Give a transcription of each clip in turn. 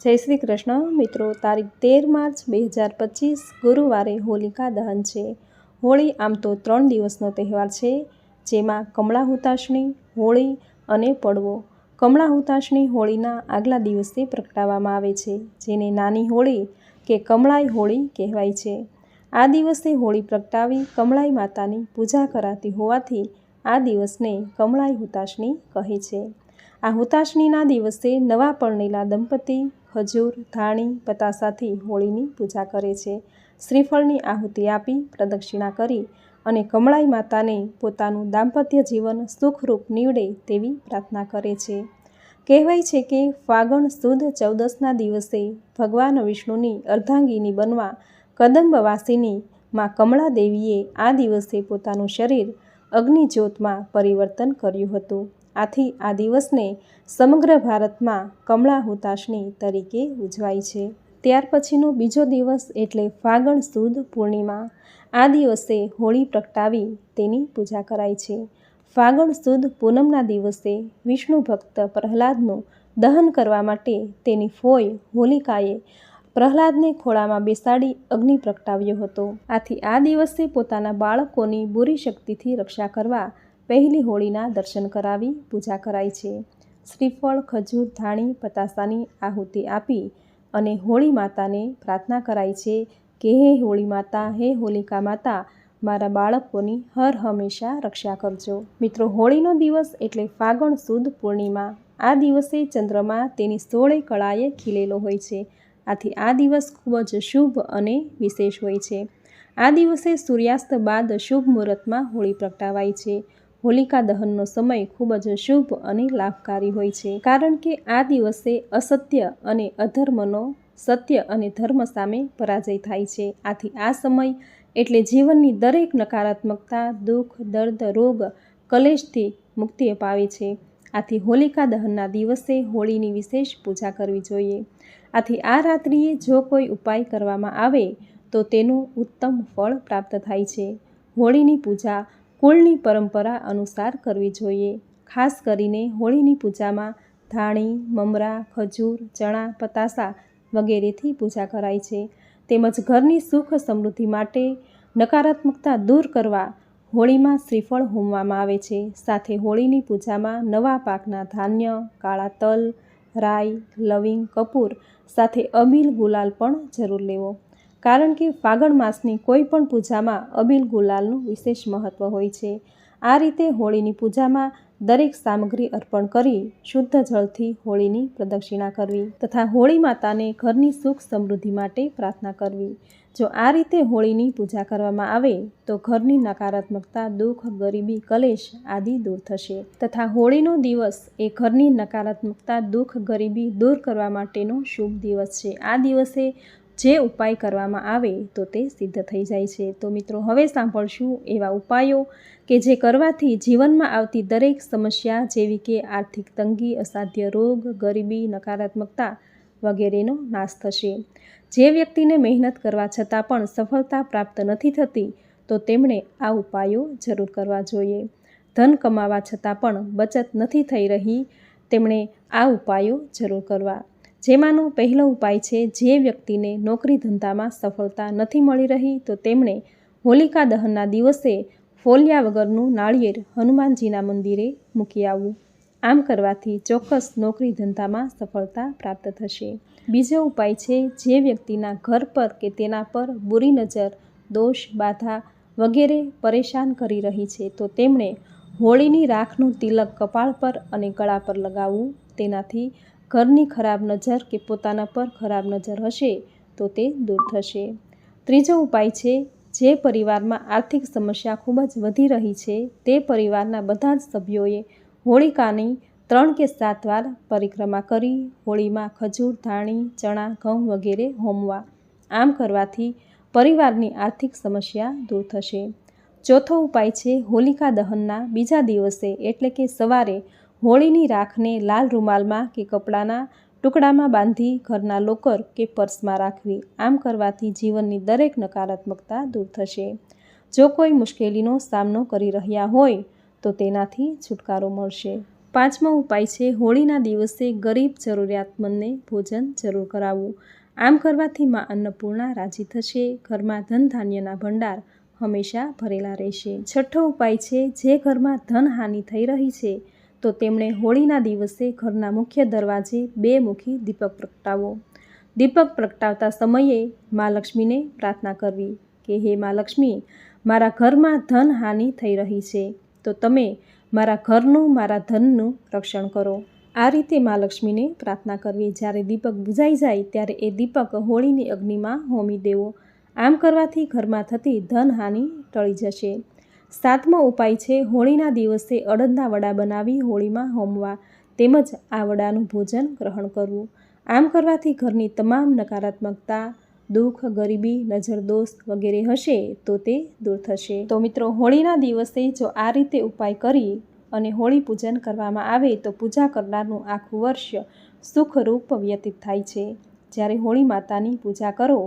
જય શ્રી કૃષ્ણ. મિત્રો, તારીખ તેર માર્ચ બે હજાર પચીસ ગુરુવારે હોલિકા દહન છે. હોળી આમ તો ત્રણ દિવસનો તહેવાર છે, જેમાં કમળા હુતાશની હોળી અને પડવો. કમળા હુતાશની હોળીના આગલા દિવસે પ્રગટાવવામાં આવે છે, જેને નાની હોળી કે કમળાઈ હોળી કહેવાય છે. આ દિવસે હોળી પ્રગટાવી કમળાઈ માતાની પૂજા કરાતી હોવાથી આ દિવસને કમળાઈ હુતાશની કહે છે. આ હુતાશનીના દિવસે નવા પરણેલા દંપતી ખજૂર, ધાણી પતાસાથી હોળીની પૂજા કરે છે. શ્રીફળની આહુતિ આપી પ્રદક્ષિણા કરી અને કમળાઈ માતાને પોતાનું દાંપત્ય જીવન સુખરૂપ નીવડે તેવી પ્રાર્થના કરે છે. કહેવાય છે કે ફાગણ સુદ ચૌદસના દિવસે ભગવાન વિષ્ણુની અર્ધાંગીની બનવા કદંબવાસીની માં કમળા દેવીએ આ દિવસે પોતાનું શરીર અગ્નિજ્યોતમાં પરિવર્તન કર્યું હતું. આથી આ દિવસને સમગ્ર ભારતમાં કમળા હુતાશની તરીકે ઉજવાય છે. ત્યાર પછીનો બીજો દિવસ એટલે ફાગણ સુદ પૂર્ણિમા. આ દિવસે હોળી પ્રગટાવી તેની પૂજા કરાય છે. ફાગણ સુદ પૂનમના દિવસે વિષ્ણુ ભક્ત પ્રહલાદનું દહન કરવા માટે તેની ફોય હોલિકાએ પ્રહલાદને ખોળામાં બેસાડી અગ્નિ પ્રગટાવ્યો હતો. આથી આ દિવસે પોતાના બાળકોની બુરી શક્તિથી રક્ષા કરવા પહેલી હોળીના દર્શન કરાવી પૂજા કરાય છે. શ્રીફળ, ખજૂર, ધાણી, પતાસાની આહુતિ આપી અને હોળી માતાને પ્રાર્થના કરાય છે કે હે હોળી માતા, હે હોલિકા માતા, મારા બાળકોની હર હંમેશા રક્ષા કરજો. મિત્રો, હોળીનો દિવસ એટલે ફાગણ સુદ પૂર્ણિમા. આ દિવસે ચંદ્રમા તેની સોળે કળાએ ખીલેલો હોય છે. આથી આ દિવસ ખૂબ જ શુભ અને વિશેષ હોય છે. આ દિવસે સૂર્યાસ્ત બાદ શુભ મુહૂર્તમાં હોળી પ્રગટાવાય છે. હોલિકા દહનનો સમય ખૂબ જ શુભ અને લાભકારી હોય છે. કારણ કે આ દિવસે અસત્ય અને અધર્મનો સત્ય અને ધર્મ સામે પરાજય થાય છે. આથી આ સમય એટલે જીવનની દરેક નકારાત્મકતા, દુઃખ, દર્દ, રોગ, કલેશથી મુક્તિ અપાવે છે. આથી હોલિકા દહનના દિવસે હોળીની વિશેષ પૂજા કરવી જોઈએ. આથી આ રાત્રિએ જો કોઈ ઉપાય કરવામાં આવે, તો તેનું ઉત્તમ ફળ પ્રાપ્ત થાય છે. હોળીની પૂજા કુળની પરંપરા અનુસાર કરવી જોઈએ. ખાસ કરીને હોળીની પૂજામાં ધાણી, મમરા, ખજૂર, ચણા, પતાસા વગેરેથી પૂજા કરાય છે. તેમજ ઘરની સુખ સમૃદ્ધિ માટે નકારાત્મકતા દૂર કરવા હોળીમાં શ્રીફળ હોમવામાં આવે છે. સાથે હોળીની પૂજામાં નવા પાકના ધાન્ય, કાળા તલ, રાઈ, લવિંગ, કપૂર સાથે અબીલ ગુલાલ પણ જરૂર લેવો. કારણ કે ફાગણ માસની કોઈ પણ પૂજામાં અબીલ ગુલાલનું વિશેષ મહત્ત્વ હોય છે. આ રીતે હોળીની પૂજામાં દરેક સામગ્રી અર્પણ કરી શુદ્ધ જળથી હોળીની પ્રદક્ષિણા કરવી તથા હોળી માતાને ઘરની સુખ સમૃદ્ધિ માટે પ્રાર્થના કરવી. જો આ રીતે હોળીની પૂજા કરવામાં આવે, તો ઘરની નકારાત્મકતા, દુઃખ, ગરીબી, કલેશ આદિ દૂર થશે તથા હોળીનો દિવસ એ ઘરની નકારાત્મકતા, દુઃખ, ગરીબી દૂર કરવા માટેનો શુભ દિવસ છે. આ દિવસે જે ઉપાય કરવામાં આવે તો તે સિદ્ધ થઈ જાય છે. તો મિત્રો, હવે સાંભળશું એવા ઉપાયો કે જે કરવાથી જીવનમાં આવતી દરેક સમસ્યા જેવી કે આર્થિક તંગી, અસાધ્ય રોગ, ગરીબી, નકારાત્મકતા વગેરેનો નાશ થશે. જે વ્યક્તિને મહેનત કરવા છતાં પણ સફળતા પ્રાપ્ત નથી થતી, તો તેમણે આ ઉપાયો જરૂર કરવા જોઈએ. ધન કમાવા છતાં પણ બચત નથી થઈ રહી, તેમણે આ ઉપાયો જરૂર કરવા. જેમાંનો પહેલો ઉપાય છે, જે વ્યક્તિને નોકરી ધંધામાં સફળતા નથી મળી રહી, તો તેમણે હોલિકા દહનના દિવસે ફોલિયા વગરનું નાળિયેર હનુમાનજીના મંદિરે મૂકી આવવું. આમ કરવાથી ચોક્કસ નોકરી ધંધામાં સફળતા પ્રાપ્ત થશે. બીજો ઉપાય છે, જે વ્યક્તિના ઘર પર કે તેના પર બુરી નજર, દોષ, બાધા વગેરે પરેશાન કરી રહી છે, તો તેમણે હોળીની રાખનું તિલક કપાળ પર અને ગળા પર લગાવવું, તેનાથી ઘરની ખરાબ નજર કે પોતાના પર ખરાબ નજર હશે તો તે દૂર થશે. ત્રીજો ઉપાય છે, જે પરિવારમાં આર્થિક સમસ્યા ખૂબ જ વધી રહી છે, તે પરિવારના બધા જ સભ્યોએ હોળિકાની ત્રણ કે સાત વાર પરિક્રમા કરી, હોળીમાં ખજૂર, ધાણી, ચણા, ઘઉં વગેરે હોમવા. આમ કરવાથી પરિવારની આર્થિક સમસ્યા દૂર થશે. ચોથો ઉપાય છે, હોલિકા દહનના બીજા દિવસે એટલે કે સવારે હોળીની રાખને લાલ રૂમાલમાં કે કપડાના ટુકડામાં બાંધી ઘરના લોકર કે પર્સમાં રાખવી, આમ કરવાથી જીવનની દરેક નકારાત્મકતા દૂર થશે. જો કોઈ મુશ્કેલીનો સામનો કરી રહ્યા હોય, તો તેનાથી છુટકારો મળશે. પાંચમો ઉપાય છે, હોળીના દિવસે ગરીબ જરૂરિયાતમંદને ભોજન જરૂર કરાવવું. આમ કરવાથી માં અન્નપૂર્ણા રાજી થશે, ઘરમાં ધન ધાન્યના ભંડાર હંમેશા ભરેલા રહેશે. છઠ્ઠો ઉપાય છે, જે ઘરમાં ધનહાનિ થઈ રહી છે તો તેમણે હોળીના દિવસે ઘરના મુખ્ય દરવાજે બે મુખી દીપક પ્રગટાવો. દીપક પ્રગટાવતા સમયે મા લક્ષ્મીને પ્રાર્થના કરવી કે, હે મા લક્ષ્મી, મારા ઘરમાં ધન હાનિ થઈ રહી છે, તો તમે મારા ઘરનું, મારા ધનનું રક્ષણ કરો. આ રીતે મા લક્ષ્મીને પ્રાર્થના કરવી. જ્યારે દીપક બુઝાઈ જાય, ત્યારે એ દીપક હોળીની અગ્નિમાં હોમી દેવો. આમ કરવાથી ઘરમાં થતી ધનહાનિ ટળી જશે. સાતમો ઉપાય છે હોળીના દિવસે અડદના વડા બનાવી હોળીમાં હોમવા તેમજ આ વડાનું ભોજન ગ્રહણ કરવું. આમ કરવાથી ઘરની તમામ નકારાત્મકતા, દુઃખ, ગરીબી નજર દોષ વગેરે હશે તો તે દૂર થશે. તો મિત્રો, હોળીના દિવસે જો આ રીતે ઉપાય કરી અને હોળી પૂજન કરવામાં આવે તો પૂજા કરનારનું આખું વર્ષ સુખરૂપ વ્યતીત થાય છે. જ્યારે હોળી માતાની પૂજા કરો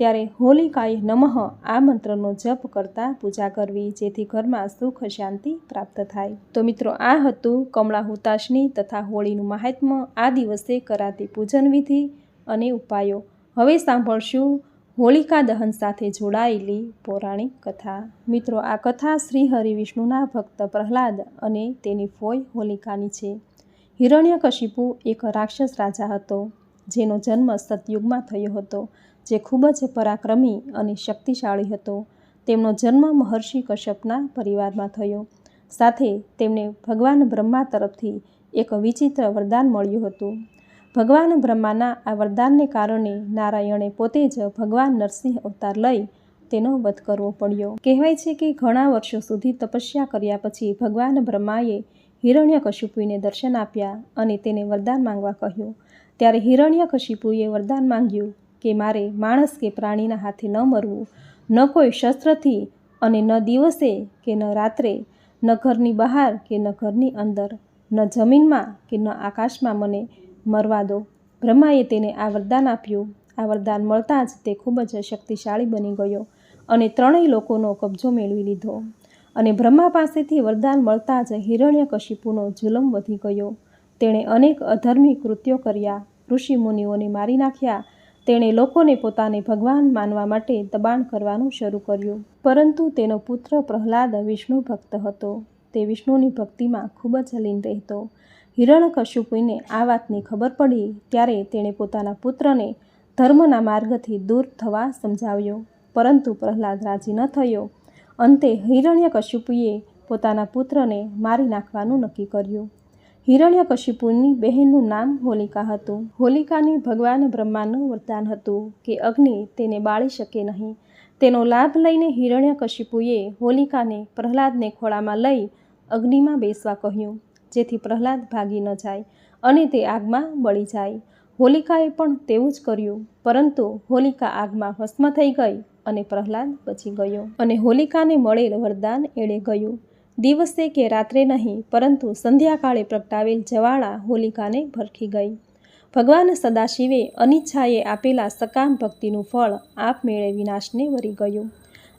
ત્યારે હોલિકાય નમઃ આ મંત્રનો જપ કરતા પૂજા કરવી, જેથી ઘરમાં સુખ શાંતિ પ્રાપ્ત થાય. તો મિત્રો, આ હતું કમળા હુતાશની તથા હોળીનું મહાત્મ્ય. આ દિવસે કરાતી પૂજન વિધિ અને ઉપાયો. હવે સાંભળશું હોલિકા દહન સાથે જોડાયેલી પૌરાણિક કથા. મિત્રો, આ કથા શ્રી હરિવિષ્ણુના ભક્ત પ્રહલાદ અને તેની ફોય હોલિકાની છે. હિરણ્યકશિપુ એક રાક્ષસ રાજા હતો, જેનો જન્મ સતયુગમાં થયો હતો. જે ખૂબ જ પરાક્રમી અને શક્તિશાળી હતો. તેમનો જન્મ મહર્ષિ કશ્યપના પરિવારમાં થયો. સાથે તેમને ભગવાન બ્રહ્મા તરફથી એક વિચિત્ર વરદાન મળ્યું હતું. ભગવાન બ્રહ્માના આ વરદાનને કારણે નારાયણે પોતે જ ભગવાન નરસિંહ અવતાર લઈ તેનો વધ કરવો પડ્યો. કહેવાય છે કે ઘણા વર્ષો સુધી તપસ્યા કર્યા પછી ભગવાન બ્રહ્માએ હિરણ્યકશિપુને દર્શન આપ્યા અને તેને વરદાન માંગવા કહ્યું. ત્યારે હિરણ્યકશિપુએ વરદાન માંગ્યું કે મારે માણસ કે પ્રાણીના હાથે ન મરવું, ન કોઈ શસ્ત્રથી અને ન દિવસે કે ન રાત્રે, ન ઘરની બહાર કે ન ઘરની અંદર, ન જમીનમાં કે ન આકાશમાં મને મરવા દો. બ્રહ્માએ તેને આ વરદાન આપ્યું. આ વરદાન મળતાં જ તે ખૂબ જ શક્તિશાળી બની ગયો અને ત્રણેય લોકોનો કબજો મેળવી લીધો. અને બ્રહ્મા પાસેથી વરદાન મળતાં જ હિરણ્યકશિપુનો જુલમ વધી ગયો. તેણે અનેક અધર્મી કૃત્યો કર્યા. ઋષિ મુનિઓને મારી નાખ્યા તેણે લોકોને પોતાને ભગવાન માનવા માટે દબાણ કરવાનું શરૂ કર્યું. પરંતુ તેનો પુત્ર પ્રહલાદ વિષ્ણુ ભક્ત હતો. તે વિષ્ણુની ભક્તિમાં ખૂબ જ લીન રહેતો. હિરણ્યકશિપુને આ વાતની ખબર પડી ત્યારે તેણે પોતાના પુત્રને ધર્મના માર્ગથી દૂર થવા સમજાવ્યો. પરંતુ પ્રહલાદ રાજી ન થયો. અંતે હિરણ્યકશિપુએ પોતાના પુત્રને મારી નાખવાનું નક્કી કર્યું. હિરણ્યકશિપુની બહેનનું નામ હોલિકા હતું. હોલિકાની ભગવાન બ્રહ્માનું વરદાન હતું કે અગ્નિ તેને બાળી શકે નહીં. તેનો લાભ લઈને હિરણ્યકશિપુએ હોલિકાને પ્રહલાદને ખોળામાં લઈ અગ્નિમાં બેસવા કહ્યું, જેથી પ્રહલાદ ભાગી ન જાય અને તે આગમાં બળી જાય. હોલિકાએ પણ તેવું જ કર્યું, પરંતુ હોલિકા આગમાં ભસ્મ થઈ ગઈ અને પ્રહલાદ બચી ગયો અને હોલિકાને મળેલ વરદાન એળે ગયું. દિવસે કે રાત્રે નહીં, પરંતુ સંધ્યાકાળે પ્રગટાવેલ જવાળા હોલિકાને ભરખી ગઈ. ભગવાન સદાશિવે અનિચ્છાએ આપેલા સકામ ભક્તિનું ફળ આપમેળે વિનાશને વરી ગયું.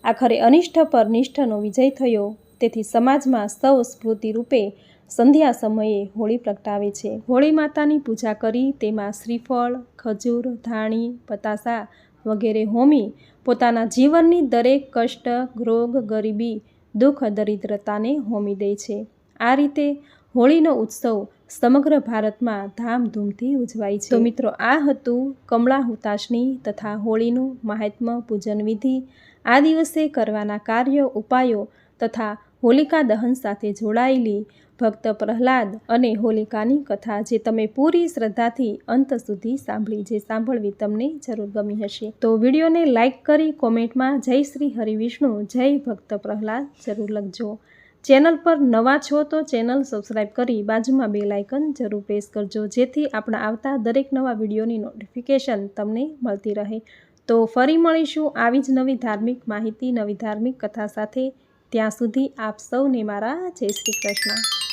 આખરે અનિષ્ઠ પર નિષ્ઠનો વિજય થયો. તેથી સમાજમાં સૌ સ્મૃતિ રૂપે સંધ્યા સમયે હોળી પ્રગટાવે છે. હોળી માતાની પૂજા કરી, તેમાં શ્રીફળ, ખજૂર, ધાણી, પતાસા વગેરે હોમી પોતાના જીવનની દરેક કષ્ટ, રોગ, ગરીબી દુઃખ દરિદ્રતાને હોમી દે છે. આ રીતે હોળીનો ઉત્સવ સમગ્ર ભારતમાં ધામધૂમથી ઉજવાય છે. તો મિત્રો, આ હતું કમળા હુતાશની તથા હોળીનું મહાત્મ્ય પૂજન વિધિ. આ દિવસે કરવાના કાર્યો, ઉપાયો તથા હોલિકા દહન સાથે જોડાયેલી ભક્ત પ્રહલાદ અને હોલિકાની કથા જે તમે પૂરી શ્રદ્ધાથી અંત સુધી સાંભળી જે સાંભળવી તમને જરૂર ગમી હશે. તો વિડીયોને લાઇક કરી કોમેન્ટમાં જય શ્રી હરિવિષ્ણુ જય ભક્ત પ્રહલાદ જરૂર લખજો. ચેનલ પર નવા છો તો ચેનલ સબસ્ક્રાઈબ કરી બાજુમાં બે લાઇકન જરૂર પ્રેસ કરજો, જેથી આપણા આવતા દરેક નવા વિડીયોની નોટિફિકેશન તમને મળતી રહે. તો ફરી મળીશું આવી જ નવી ધાર્મિક માહિતી, નવી ધાર્મિક કથા સાથે. ત્યાં સુધી આપ સૌને મારા જય શ્રી કૃષ્ણ.